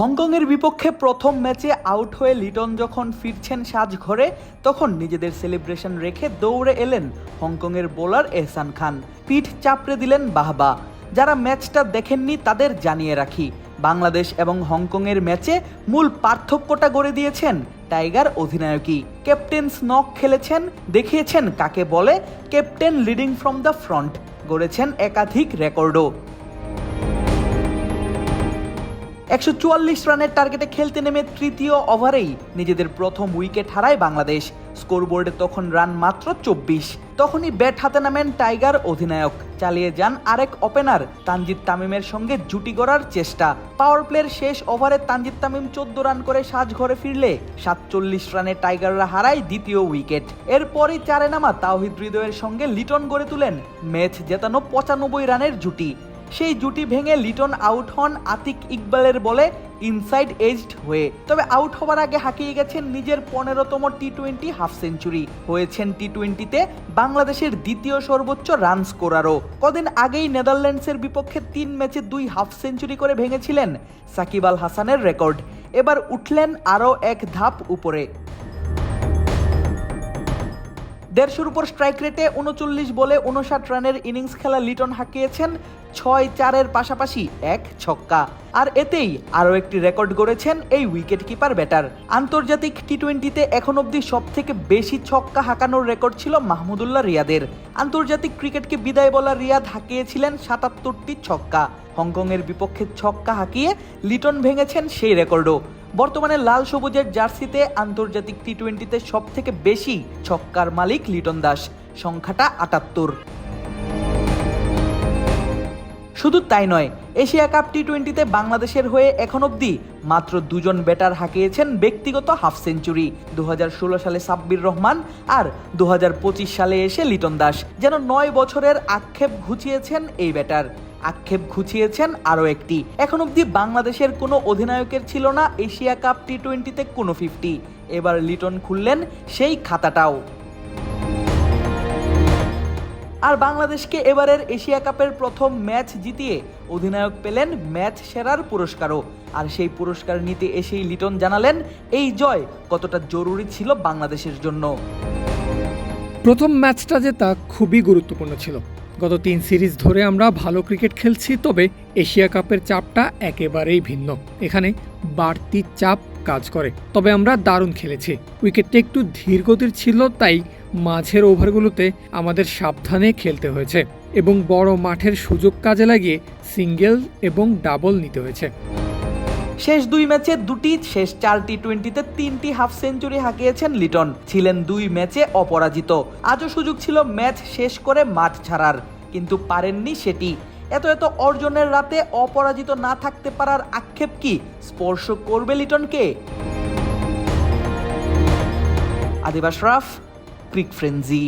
হংকংয়ের বিপক্ষে প্রথম ম্যাচে আউট হয়ে লিটন যখন ফিরছেন সাজঘরে তখন নিজেদের সেলিব্রেশন রেখে দৌড়ে এলেন হংকংয়ের বোলার এহসান খান। পিঠ চাপড়ে দিলেন বাহবা। যারা ম্যাচটা দেখেননি তাদের জানিয়ে রাখি, বাংলাদেশ এবং হংকংয়ের ম্যাচে মূল পার্থক্যটা গড়ে দিয়েছেন টাইগার অধিনায়কই। ক্যাপ্টেন্স নক খেলেছেন, দেখিয়েছেন কাকে বলে, captain leading from the front, গড়েছেন একাধিক রেকর্ডও। একশো চুয়াল্লিশ রানের টার্গেটে খেলতে নেমে তৃতীয় ওভারেই নিজেদের প্রথম উইকেট হারায় বাংলাদেশ। স্কোরবোর্ডে তখন রান মাত্র চব্বিশ। তখনই ব্যাট হাতে নামেন টাইগার অধিনায়ক। চালিয়ে যান আরেক ওপেনার তানজিদ তামিমের সঙ্গে জুটি গড়ার চেষ্টা। পাওয়ার প্লের শেষ ওভারে তানজিদ তামিম চোদ্দ রান করে সাজঘরে ফিরলে সাতচল্লিশ রানে টাইগাররা হারায় দ্বিতীয় উইকেট। এরপরই চারে নামা তাওহিদ হৃদয়ের সঙ্গে লিটন গড়ে তুলেন ম্যাচ জেতানো পঁচানব্বই রানের জুটি। সেই জুটি ভেঙে লিটন আউট হন আতিক ইকবালের বলে ইনসাইড এজড হয়ে। তবে আউট হওয়ার আগে হাঁকিয়ে গেছেন নিজের পনেরোতম টি টোয়েন্টি হাফ সেঞ্চুরি। হয়েছেন টি টোয়েন্টিতে বাংলাদেশের দ্বিতীয় সর্বোচ্চ রান স্কোরারও। কদিন আগেই নেদারল্যান্ডসের বিপক্ষে তিন ম্যাচে দুই হাফ সেঞ্চুরি করে ভেঙেছিলেন সাকিব আল হাসানের রেকর্ড। এবার উঠলেন আরও এক ধাপ উপরে। দেড়শোর উপর স্ট্রাইক রেটে উনচল্লিশ বলে উনষাট রানের ইনিংস খেলা লিটন হাঁকিয়েছেন। ছয় চারের পাশাপাশি এক ছক্কা। আর এতেই আরও একটি রেকর্ড গড়েছেন এই উইকেট কিপার ব্যাটার আন্তর্জাতিক টি টোয়েন্টিতে এখন অবধি সব থেকে বেশি ছক্কা হাঁকানোর রেকর্ড ছিল মাহমুদুল্লাহ রিয়াদের। আন্তর্জাতিক ক্রিকেটকে বিদায় বলা রিয়াদ হাঁকিয়েছিলেন সাতাত্তরটি ছক্কা। হংকংয়ের বিপক্ষে ছক্কা হাঁকিয়ে লিটন ভেঙেছেন সেই রেকর্ডও। বর্তমানে লাল সবুজের জার্সিতে আন্তর্জাতিক টি টোয়েন্টিতে সব থেকে বেশি ছক্কার মালিক লিটন দাস, সংখ্যাটা আটাত্তর। শুধু তাই নয়, এশিয়া কাপ টি টোয়েন্টিতে বাংলাদেশের হয়ে এখন অবধি মাত্র দুজন ব্যাটার হাঁকিয়েছেন ব্যক্তিগত হাফ সেঞ্চুরি দু হাজার ষোলো সালে সাব্বির রহমান আর দু হাজার পঁচিশ সালে এসে লিটন দাস, যেন নয় বছরের আক্ষেপ ঘুচিয়েছেন এই ব্যাটার। আক্ষেপ ঘুচিয়েছেন আরও একটি। এখন অবধি বাংলাদেশের কোনো অধিনায়কের ছিল না এশিয়া কাপ টি টোয়েন্টিতে কোনো ফিফটি। এবার লিটন খুললেন সেই খাতাটাও। আর বাংলাদেশকে এবারের এশিয়া কাপের প্রথম ম্যাচ জিতিয়ে অধিনায়ক পেলেন ম্যাচ সেরার পুরস্কারও। আর সেই পুরস্কার নিতে এসেই লিটন জানালেন, এই জয় কতটা জরুরি ছিল বাংলাদেশের জন্য? প্রথম ম্যাচটা জেতা খুবই গুরুত্বপূর্ণ ছিল। গত তিন সিরিজ ধরে আমরা ভালো ক্রিকেট খেলছি, তবে এশিয়া কাপের চাপটা একেবারেই ভিন্ন। এখানে বাড়তি চাপ কাজ করে, তবে আমরা দারুণ খেলেছি। উইকেটটা একটু ধীর গতির ছিল, তাই মাঝের ওভারগুলোতে আমাদের সাবধানে খেলতে হয়েছে এবং বড় মাঠের সুযোগ কাজে লাগিয়ে সিঙ্গেল এবং ডাবল নিতে হয়েছে। শেষ দুই ম্যাচে দুটি, শেষ চার টি টোয়েন্টিতে তিনটি হাফ সেঞ্চুরি হাঁকিয়েছেন লিটন। ছিলেন দুই ম্যাচে অপরাজিত। আজও সুযোগ ছিল ম্যাচ শেষ করে মাঠ ছাড়ার, কিন্তু পারেননি সেটি। এত এত অর্জনের রাতে অপরাজিত না থাকতে পারার আক্ষেপ কি? স্পর্শ করবে লিটনকে? আদিবাস রাফ, ক্রিক ফ্রেন্জি